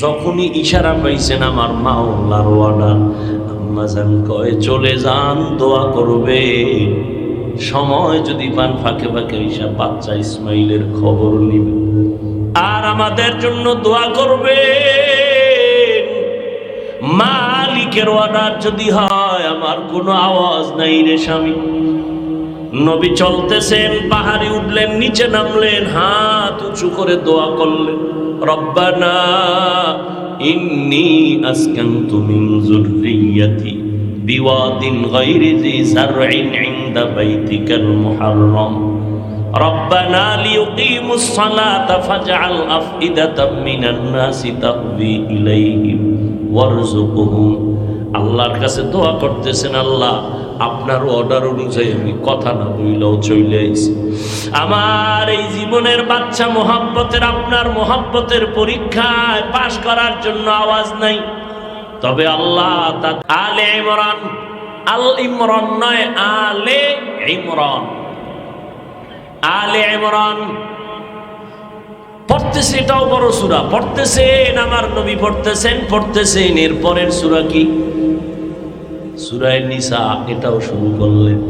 যখনই ইশারা পাইছেন আমার মাওলার ওয়ার্ডার আম্মা জান কয়, চলে যান, দোয়া করবে। সময় যদি পান, ফাঁকে ফাঁকে ঈশা বাচ্চা ইসমাইলের খবর নিবে। আর আমাদের জন্য দোয়া করবে। মালিকের অর্ডার যদি হয়, আমার কোনো আওয়াজ নাই রে স্বামী। নবী চলতেছেন পাহাড়ে উঠলেন নিচে নামলেন হাত উঁচু করে দোয়া করলেন রব্বানা ইন্নি আসকানতু মিন যুররিয়াতি বিওয়াদিন গায়রি জি জারইন ইনদা বাইতিকাল মুহাররম ربنا ليقيموا الصلاة فاجعل أفئدة من الناس تهوي إليهم وارزقهم আল্লাহর কাছে দোয়া করতেছেন আল্লাহ আপনার অর্ডার অনুযায়ী আমি কথা না বইলেও চলে আইছি। আমার এই জীবনের বাচ্চা মোহাব্বতের, আপনার মোহাব্বতের পরীক্ষায় পাশ করার জন্য আওয়াজ নাই। তবে আল্লাহ আলে ইমরান, আল ইমরান নয়, আলে ইমরান। আলে ইমরান, পড়তেছে এটাও বড় সুরা, পড়তেছেন আমার নবী পড়তেছেন পড়তেছেন এর পরের সুরা কি? সুরায় নিসা এটাও শুরু করলেন।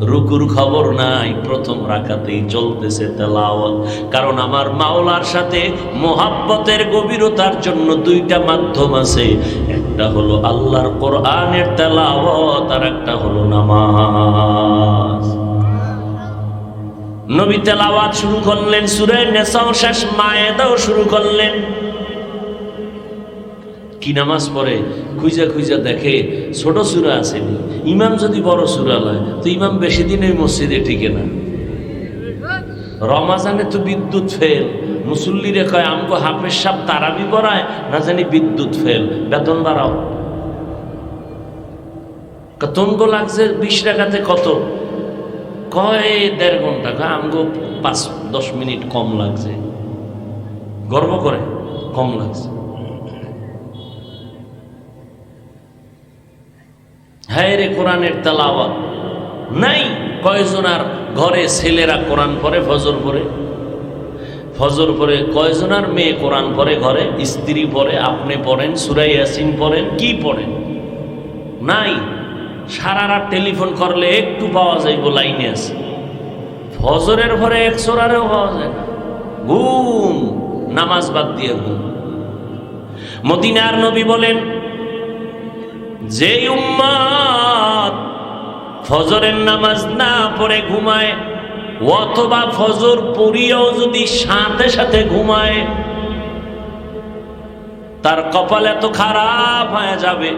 রুকুর খবর নাই, প্রথম রাখাতেই চলতেছে তেলাওয়াত। কারণ আমার মাওলার সাথে মোহাব্বতের গভীরতার জন্য দুইটা মাধ্যম আছে। একটা হলো আল্লাহর কোরআনের তেলাওয়াত, আর একটা হলো নামাজ। নবী তেলাওয়াত শুরু করলেন সুরে নেশাও শেষ, মায়েদাও শুরু করলেন। কি নামাজ পড়ে, খুঁজা খুঁজা দেখে, ছোট সুরা আসেনি ইমাম যদি বড় সুরা লয়, তো ইমাম বেশি দিন ওই মসজিদে টিকে না। রমাজানে তো বিদ্যুৎ ফেল। মুসল্লিরে কয়, আমগো হাফের সাপ তারাবি পড়ায়, না জানি বিদ্যুৎ ফেল। বেতন বাড়াও। তমগো লাগছে বিশ টাকাতে কত? কয়, দেড় ঘণ্টা। কয় আমগো পাঁচ, দশ মিনিট কম লাগছে। গর্ব করে, কম লাগছে। হ্যাঁ কোরআনের তেলাওয়াত। নাই কয়জনার ঘরে ছেলেরা কোরআন পরে ফজর পড়ে? ফজর পড়ে কয়জনার মেয়ে কোরআন পরে ঘরে? স্ত্রী পরে আপনি পড়েন, সুরাই ইয়াসিন পড়েন, কি পড়েন? নাই। সারা রাত টেলিফোন করলে একটু পাওয়া যাইব, লাইনে আছে। ফজরের পরে এক সোরারেও পাওয়া যায় না। ঘুম, নামাজ বাদ দিয়ে ঘুম। মদিনার নবী বলেন যে উম্মাদ ফজরের নামাজ না পড়ে ঘুমায়, অথবা ফজর পড়িয়েও যদি সাথে সাথে ঘুমায়, তার কপাল এত খারাপ হয়ে যাবে।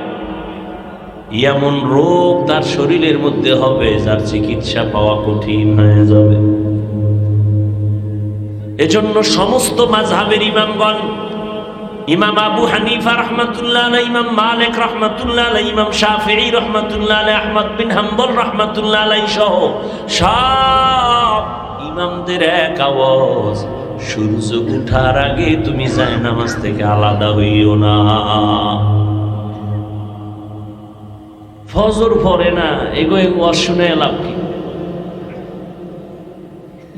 এমন রোগ তার শরীরের মধ্যে হবে, যার চিকিৎসা পাওয়া কঠিন হয়ে যাবে। এজন্য সমস্ত মাঝহাবের ইমামগণ ইমাম আবু হানিফা রহমতুল্লাহ ইমাম মালিক রহমতুল্লাহ ইমাম শাফিঈ রহমতুল্লাহ আহমদ বিন হাম্বল রহমতুল্লাহ সহ সব ইমামদের এক আওয়াজ। সূর্য উঠার আগে তুমি যায় নামাজ থেকে আলাদা হইও না। ফজর পড়ে না এগো এগো অশুনে লাভ কি?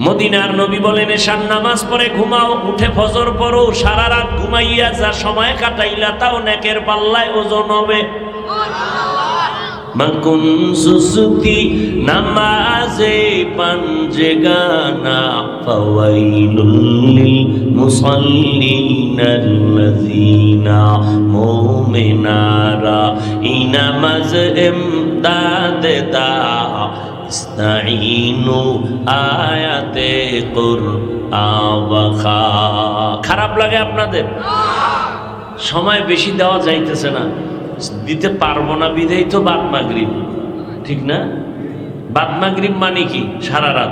মদিনার নবী বলেন এসার নামাজ পড়ে ঘুমাও, উঠে ফজর পড়ো, সারা রাত ঘুমাইয়া যা সময় কাটাইলা তাও নেকের পাল্লায় ওজন হবে। মাকুন সুসুতি নামাজে পাঞ্জে গানা, ফাওয়াইলুল লিল মুসাল্লিনাল্লাযিনা মুমিনারা ইনামাজ ইমদাদ দা। ইস্তাইনু আয়াতে কুরআওয়াখা খারাপ লাগে আপনাদের? সময় বেশি দেওয়া যাইতেছে না। দিতে পারব না বিধেই তো বাদ মাগরিব। ঠিক না? বাদ মাগরিব মানে কি? সারা রাত।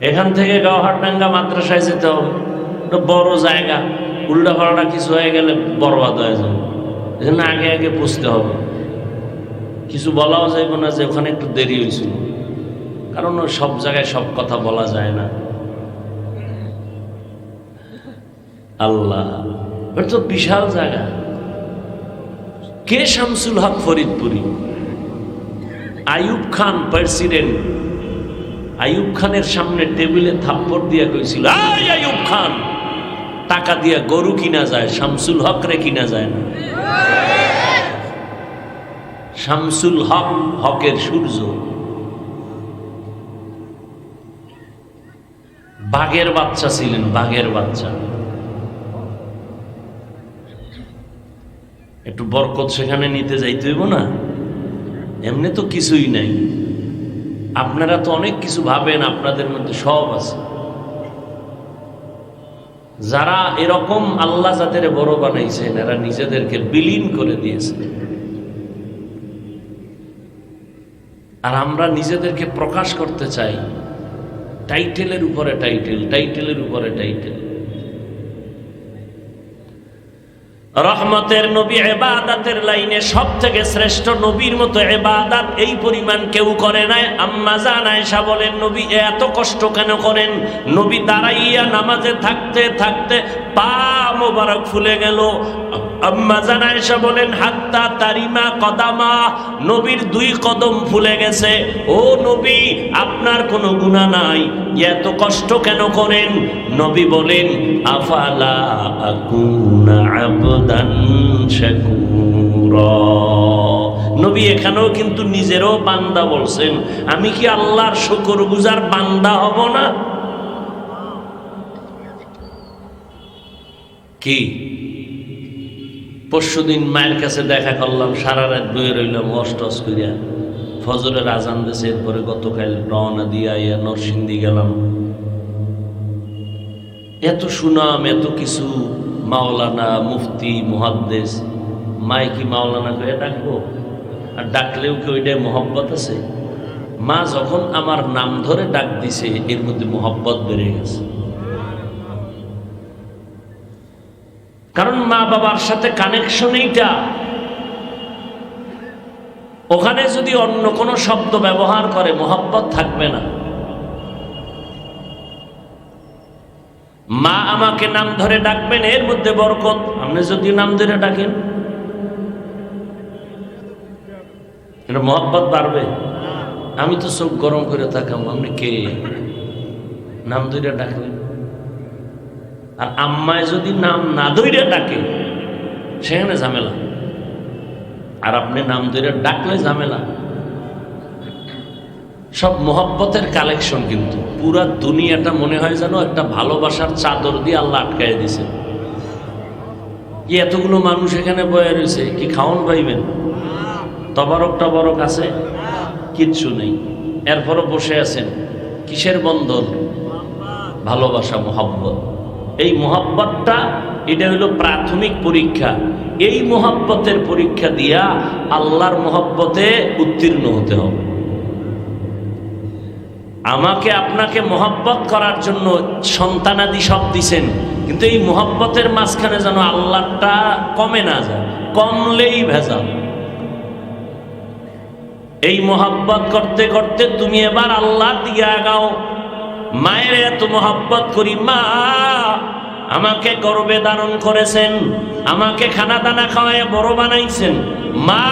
এখান থেকে গাওহারডাঙ্গা মাদ্রাসায় যেতে হবে। বড় জায়গা। উল্টা পাল্টা কিছু হয়ে গেলে বরবাদ হয়ে যাবে। এজন্য আগে আগে বুঝতে হবে। কিছু বলাও যাইব না যে ওখানে একটু দেরি হয়েছিল কারণ সব জায়গায় সব কথা বলা যায় না। আল্লাহ তো বিশাল জায়গা। কে শামসুল হক ফরিদপুরি? আইয়ুব খান প্রেসিডেন্ট। আইয়ুব খানের সামনে টেবিলে থাপ্পড় দিয়া কইছিল "এই আইয়ুব খান, টাকা দিয়া গরু কিনা যায়, শামসুল হক রে কিনা যায় না। শামসুল হক, হকের সূর্য। বাঘের বাচ্চা ছিলেন, বাঘের বাচ্চা। একটু বরকত সেখানে নিতে যাইতে হইব না? এমনি তো কিছুই নাই। আপনারা তো অনেক কিছু ভাবেন, আপনাদের মধ্যে সব আছে। যারা এরকম আল্লাহ যাদের বড় বানাইছেন, এরা নিজেদেরকে বিলীন করে দিয়েছে আর আমরা নিজেদেরকে প্রকাশ করতে চাই। টাইটেলের উপরে টাইটেল, টাইটেলের উপরে টাইটেল। রহমতের নবী এবাদাতের লাইনে সব থেকে শ্রেষ্ঠ নবীর মতো এবাদাত এই পরিমাণ কেউ করে নাই। আম্মা জান আয়েশা বলেন, নবী, এত কষ্ট কেন করেন? নবী দাঁড়াইয়া নামাজে থাকতে থাকতে পা মোবারক ফুলে গেল। বলেন তারিমা কদামা, নবীর দুই কদম গেছে। ও নবী, আপনার কোনো গুনাহ নাই। এত কষ্ট কেন করেন? নবী বলেন, আফালা নবী এখানেও কিন্তু নিজেরও বান্দা বলছেন, আমি কি আল্লাহর শুকর গুজার বান্দা হব না? কি? পরশুদিন মায়ের কাছে দেখা করলাম, সারা রাত বয়ে রইলাম অষ্টস করিয়া ফজরের আজান দেশে এরপরে গতকাল রওনা দিয়া ইয়া নরসিংদী গেলাম। এত সুনাম, এত কিছু, মাওলানা, মুফতি, মুহাদ্দেস মাই কি মাওলানা করে ডাকবো? আর ডাকলেও কি ওইটাই মোহব্বত আছে? মা যখন আমার নাম ধরে ডাক দিছে, এর মধ্যে মোহব্বত বেড়ে গেছে। কারণ মা বাবার সাথে কানেকশন এইটা ওখানে যদি অন্য কোনো শব্দ ব্যবহার করে, মোহাব্বত থাকবে না। মা আমাকে নাম ধরে ডাকবেন, এর মধ্যে বরকত। আপনি যদি নাম ধরে ডাকেন। এটা মোহাব্বত বাড়বে। আমি তো চোখ গরম করে থাকাম আপনি কে? নাম ধরে ডাকলেন। আর আম্মায় যদি নাম না ধরে ডাকে, সেখানে ঝামেলা। আর আপনি নাম ধরে ডাকলে ঝামেলা। সব মোহব্বতের কালেকশন কিন্তু। পুরা দুনিয়াটা মনে হয় যেন একটা ভালোবাসার চাদর দিয়ে আল্লাহ আটকায় দিছে। কি এতগুলো মানুষ এখানে বয়ে রয়েছে, কি খাওয়ান পাইবেন? তবারক টবারক আছে? কিচ্ছু নেই। এরপরও বসে আছেন। কিসের বন্ধন? ভালোবাসা, মোহাব্বত। এই মোহাব্বতটা, এটা হলো প্রাথমিক পরীক্ষা। এই মোহাব্বতের পরীক্ষা দিয়া আল্লাহর মোহাব্বতে উত্তীর্ণ হতে হবে। আমাকে আপনাকে মোহাব্বত করার জন্য সন্তানাদি সব দিছেন, কিন্তু এই মোহাব্বতের মাঝখানে যেন আল্লাহটা কমে না যায়, কমলেই ভেজাল। এই মোহাব্বত করতে করতে তুমি এবার আল্লাহর দিকে আগাও মায়ের এত মোহাব্বত করি, মা, আমাকে গর্বে ধারণ করেছেন, আমাকে খানা দানা খাওয়ায় বড় বানাইছেন। মা,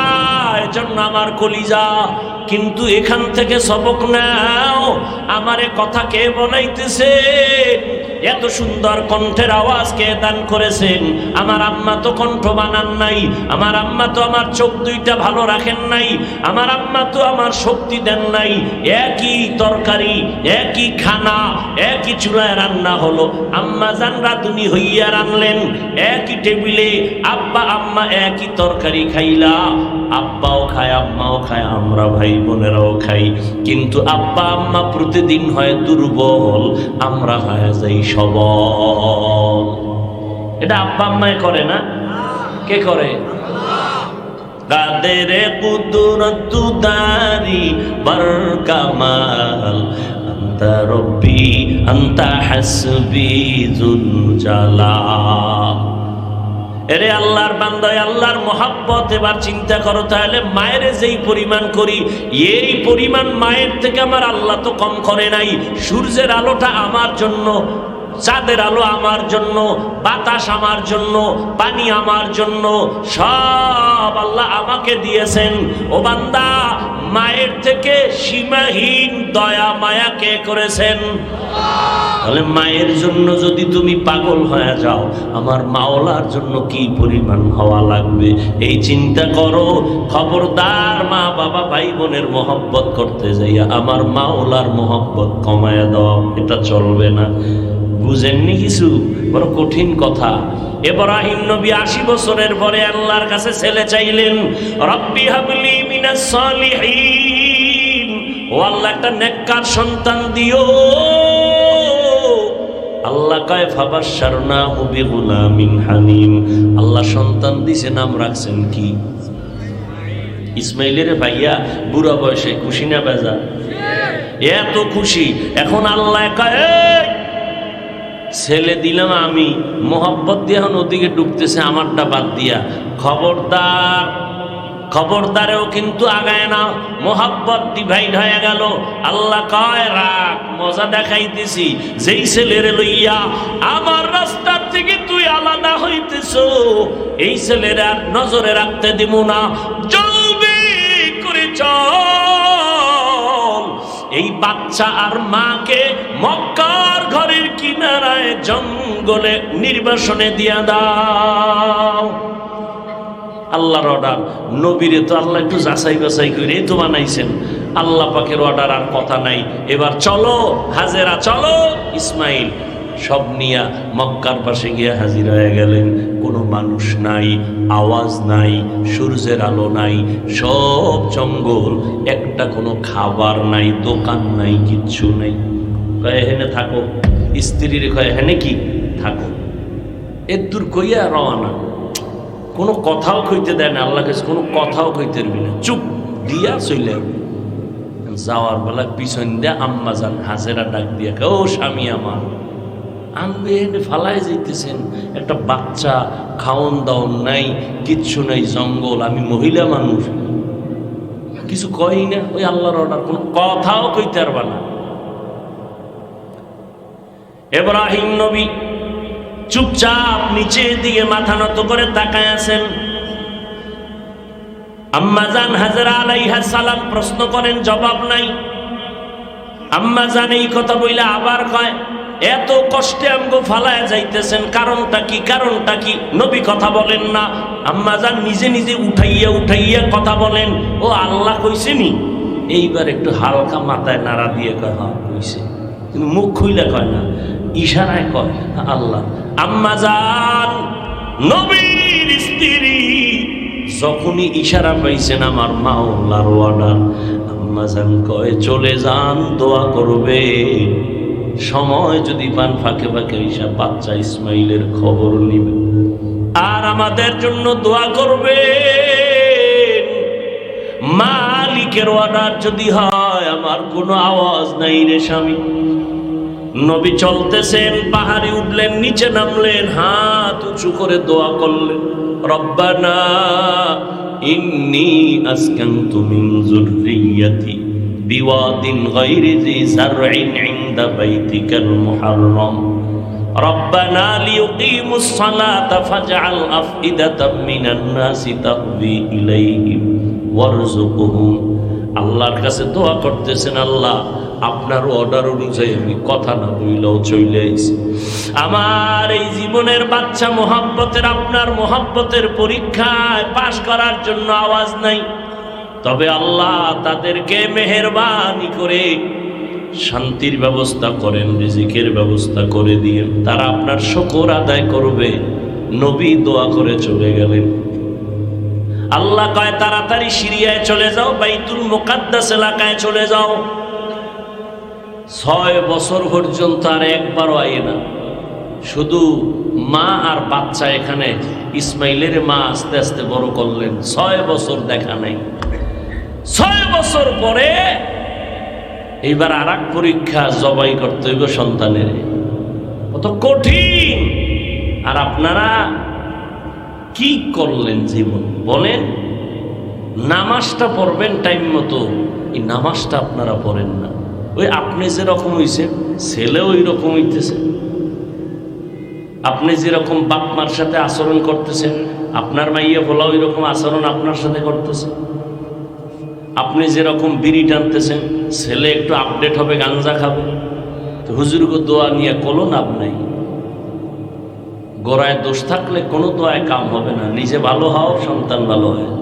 এজন্য আমার কলিজা, কিন্তু এখান থেকে সবক নাও, আমারে কথা কে বনাইতেছে এত সুন্দর কণ্ঠের আওয়াজ কে দান করেছেন? আমার আম্মা তো কণ্ঠ বানান নাই, আমার আম্মা তো আমার চোখ দুইটা ভালো রাখেন নাই, আমার আম্মা তো আমার শক্তি দেন নাই। একই তরকারি, একই খানা, একই চুলায় রান্না হলো। আম্মা জান রাঁধুনি হইয়া রানলেন একই টেবিলে আব্বা আম্মা একই তরকারি খাইলা। আব্বাও খায়, আম্মাও খায়, আমরা ভাই বোনেরাও খাই। কিন্তু আব্বা আম্মা প্রতিদিন হয় দুর্বল, আমরা হয় যাই সবল। এটা আব্বা আম্মায় করে না? কে করে? কাদের কুদরত দারি বর কামাল আন্তা রব্বি, আন্তা হাসবি জুল জালাল এরে আল্লাহর বান্দায় আল্লাহর মহাব্বত, এবার চিন্তা করো তাহলে মায়ের যেই পরিমাণ করি, এই পরিমাণ মায়ের থেকে আমার আল্লাহ তো কম করে নাই। সূর্যের আলোটা আমার জন্য চাঁদের আলো আমার জন্য, বাতাস আমার জন্য, পানি আমার জন্য, সব আল্লাহ আমাকে দিয়েছেন। ও বান্দা, মায়ের থেকে সীমাহীন দয়া মায়া কে করেছেন? তাহলে মায়ের জন্য যদি তুমি পাগল হয়ে যাও, আমার মাওলার জন্য কি পরিমাণ হওয়া লাগবে? এই চিন্তা করো, খবরদার মা বাবা ভাই বোনের মহব্বত করতে যাইয়া আমার মাওলার মহব্বত কমায় দাও, এটা চলবে না। বুঝেননি কিছু? বড় কঠিন কথা। এব্রাহিম নবী আশি বছরের পরে আল্লাহর কাছে ছেলে চাইলেন রব্বি হাবলি মিনাস সলিহিন। ও আল্লাহ একটা নেককার সন্তান দিও। আল্লাহ কয় ফাবাসার না হুবি গুলামিন হানিম। আল্লাহ সন্তান দিছে নাম রাখছেন কি? ইসমাইলের ভাইয়া বুড়া বয়সে খুশি না বেজা? এত খুশি। এখন আল্লাহ কয় "এই, ছেলে দিলাম আমি। মোহাব্বত দিয়ে এখন ওদিকে ডুবতেছে, আমারটা বাদ দিয়া। খবরদার, খবরদারেও কিন্তু আগায় না। মোহাব্বত ডিভাইড হয়ে গেল। আল্লাহ কয়, রাখ, মজা দেখাইতেছি। যেই ছেলের লইয়া আমার রাস্তার থেকে তুই আলাদা হইতেছ, এই ছেলের আর নজরে রাখতে দিব না। জলদি করে চল। বাচ্চা আর মাকে মক্কার ঘরের কিনারায় জঙ্গলে নির্বাসনে দিয়া দাও। আল্লাহর অর্ডার নবীরে তো আল্লাহ একটু যাচাই বাছাই করে তো বানাইছেন। আল্লাহ পাকের অর্ডার আর কথা নাই। এবার চলো, হাজেরা, চলো, ইসমাইল। সব নিয়া মক্কার পাশে গিয়ে হাজির হয়ে গেলেন। কোনো মানুষ নাই, আওয়াজ নাই, সূর্যের আলো নাই, সব জঙ্গল, একটা কোনো খাবার নাই, দোকান নাই, কিচ্ছু নাই। কয়ে হেনে থাকো। স্ত্রীর কয়ে হেনে কি? থাকো। এর দূর কইয়া রওনা। কোনো কথাও কইতে দেয় না আল্লাহ কাছে কোনো কথাও কইতে পারবি না। চুপ, দিয়া চলে যাওয়ার বেলা পিছন দিয়ে আম্মা যান, হাজেরা ডাক দিয়া ও স্বামী আমার। আনবে ফালাই যাইতেছেন। একটা বাচ্চা খাওন দাওন নাই, কিচ্ছু নাই, জঙ্গল, আমি মহিলা মানুষ। কিছু কই না, ওই আল্লাহর অর্ডার কোনো কথাও কইতে পারবা না। এব্রাহিম নবী চুপচাপ নিচের দিকে মাথা নত করে তাকায় আছেন। আম্মাজান হাজরা আলাইহা সালাম প্রশ্ন করেন, জবাব নাই। আম্মাজান এই কথা বইলে আবার কয় এত কষ্টে আমগো ফালায় যাইতেছেন, কারণটা কি কারণটা কি? নবী কথা বলেন না। আম্মাজান নিজে নিজে উঠাইয়া উঠাইয়া কথা বলেন, ও আল্লাহ কইছেনি? এইবার একটু হালকা মাথায় নাড়া দিয়ে কয় হ্যাঁ কইছে। কিন্তু মুখ খুইলে কয় না, ইশারায় কয়, আল্লাহ। আম্মা যান, নবীর স্ত্রী, যখনই ইশারা পাইছেন আমার মাওলার অর্ডার আম্মা যান কয়, চলে যান, দোয়া করবে। সময় যদি পান, ফাঁকে ফাঁকে ঈশা বাচ্চা ইসমাইলের খবর নিবে আর আমাদের জন্য দোয়া করবে মালিকের অর্ডার যদি হয়, আমার কোনো আওয়াজ নাই রে স্বামী। নবী চলতেছেন, পাহাড়ে উঠলেন, নিচে নামলেন, হাত উঁচু করে দোয়া করলেন, রব্বানা ইন্নি আসকানতু মিন যুররিয়াতি বিওয়াদিন গায়রি জি জারইন ইনদা বাইতিকাল মুহাররম ربنا ليقيموا الصلاة فاجعل أفئدة من الناس تهوي إليهم وارزقهم আল্লাহর কাছে দোয়া করতেছেন আল্লাহ আপনার অর্ডার অনুযায়ী আমি কথা না বইলেও চলে আইছি আমার এই জীবনের বাচ্চা মোহাব্বতের আপনার মোহাব্বতের পরীক্ষায় পাশ করার জন্য আওয়াজ নাই তবে আল্লাহ তাদেরকে মেহেরবানি করে শান্তির ব্যবস্থা করেন, রিজিকের ব্যবস্থা করে দিয়ে তারা আপনার শকর আদায় করবে, নবী দোয়া করে চলে গেলেন। আল্লাহ কয়, তাড়াতাড়ি সিরিয়ায় চলে যাও, বাইতুল মোকাদ্দাস এলাকায় চলে যাও। ছয় বছর পর্যন্ত আর একবারও আইয়ে না। শুধু মা আর বাচ্চা এখানে, ইসমাইলের মা আস্তে আস্তে বড় করলেন, ছয় বছর দেখা নাই। ছয় বছর পরে এইবার আর পরীক্ষা জবাই করতে হইব সন্তানের। কত কঠিন। আর আপনারা কি করলেন জীবন? বলেন, নামাজটা পড়বেন টাইম মতো, এই নামাজটা আপনারা পড়েন না। ওই আপনি যেরকম হইছেন, ছেলে ওই রকম হইতেছে। আপনি যেরকম বাপ মার সাথে আচরণ করতেছেন, আপনার মাইয়া বলা ওই রকম আচরণ আপনার সাথে করতেছে। আপনি যেরকম বিড়ি টানতেছেন, ছেলে একটু আপডেট হবে, গাঞ্জা খাবে। তো হুজুরকে দোয়া নিয়ে কোনো লাভ নাই। গোড়ায় দোষ থাকলে কোনো দোয়ায় কাম হবে না। নিজে ভালো হও, সন্তান ভালো হয়।